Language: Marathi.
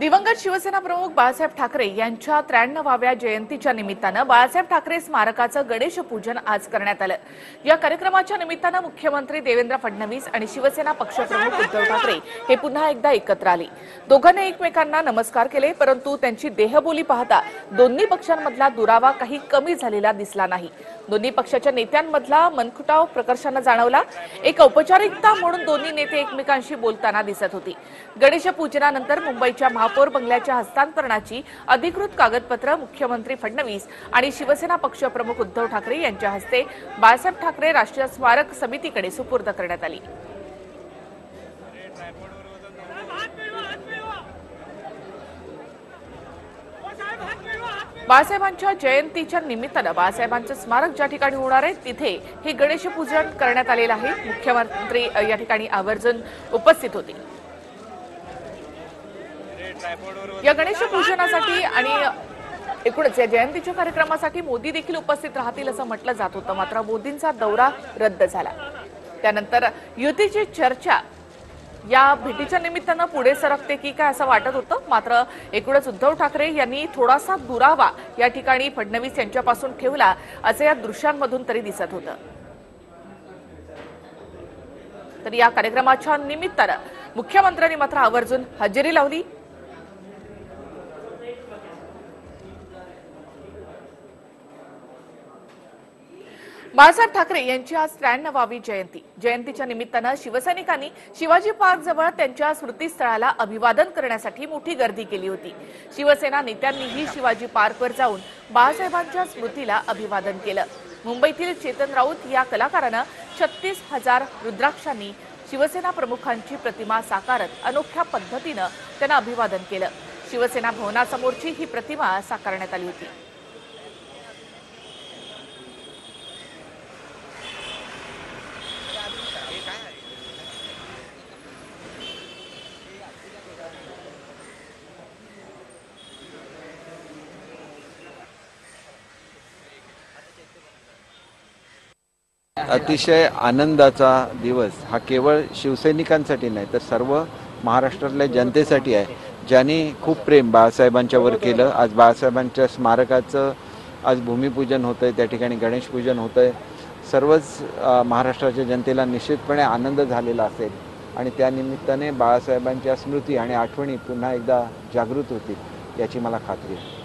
दिवंगत शिवसेना प्रमुख बाळासाहेब ठाकरे यांच्या त्र्याण्णवाव्या जयंतीच्या निमित्तानं बाळासाहेब ठाकरे स्मारकाचं गणेश पूजन आज करण्यात आलं. या कार्यक्रमाच्या निमित्तानं मुख्यमंत्री देवेंद्र फडणवीस आणि शिवसेना पक्षप्रमुख उद्धव ठाकरे हे पुन्हा एकदा एकत्र आले. दोघांनी एकमेकांना नमस्कार केले परंतु त्यांची देहबोली पाहता दोन्ही पक्षांमधला दुरावा काही कमी झालेला दिसला नाही. दोन्ही पक्षाच्या नेत्यांमधला मनखुटाव प्रकर्षानं जाणवला. एक औपचारिकता म्हणून दोन्ही नेते एकमेकांशी बोलताना दिसत होती. गणेश पूजनानंतर मुंबईच्या महापौर बंगल्याच्या हस्तांतरणाची अधिकृत कागदपत्र मुख्यमंत्री फडणवीस आणि शिवसेना पक्षप्रमुख उद्धव ठाकरे यांच्या हस्ते बाळासाहेब ठाकरे राष्ट्रीय स्मारक समितीकडे सुपूर्द करण्यात आली. बाळासाहेबांच्या जयंतीच्या निमित्तानं बाळासाहेबांचं स्मारक ज्या ठिकाणी होणार आहे तिथे हे गणेश पूजन करण्यात आलेलं आहे. मुख्यमंत्री या ठिकाणी आवर्जून उपस्थित होते. या गणेश पूजनासाठी आणि एकूणच या जयंतीच्या कार्यक्रमासाठी मोदी देखील उपस्थित राहतील असं म्हटलं जात होतं. मात्र मोदींचा दौरा रद्द झाला. त्यानंतर युतीची चर्चा या भेटीच्या निमित्तानं पुढे सरकते की काय असं वाटत होतं? मात्र एकूणच उद्धव ठाकरे यांनी थोडासा दुरावा या ठिकाणी फडणवीस यांच्यापासून ठेवला असं या दृश्यांमधून तरी दिसत होतं. तर या कार्यक्रमाच्या निमित्तानं मुख्यमंत्र्यांनी मात्र आवर्जून हजेरी लावली. बाळासाहेब ठाकरे यांची आज त्र्याण्णवावी जयंती. जयंतीच्या निमित्तानं शिवसैनिकांनी शिवाजी पार्क जवळ त्यांच्या स्मृतीस्थळाला अभिवादन करण्यासाठी मोठी गर्दी केली होती. शिवसेना नेत्यांनीही शिवाजी पार्कवर जाऊन बाळासाहेबांच्या स्मृतीला अभिवादन केलं. मुंबईतील चेतन राऊत या कलाकारानं छत्तीस हजार रुद्राक्षांनी शिवसेना प्रमुखांची प्रतिमा साकारत अनोख्या पद्धतीनं त्यांना अभिवादन केलं. शिवसेना भवनासमोरची ही प्रतिमा साकारण्यात आली होती. अतिशय आनंदाचा दिवस हा केवळ शिवसैनिकांसाठी नाही तर सर्व महाराष्ट्रातल्या जनतेसाठी आहे ज्यांनी खूप प्रेम बाळासाहेबांच्यावर केलं. आज बाळासाहेबांच्या स्मारकाचं आज भूमिपूजन होतं आहे त्या ठिकाणी गणेश पूजन होतं आहे सर्वच महाराष्ट्राच्या जनतेला निश्चितपणे आनंद झालेला असेल आणि त्यानिमित्ताने बाळासाहेबांच्या स्मृती आणि आठवणी पुन्हा एकदा जागृत होतील याची मला खात्री आहे.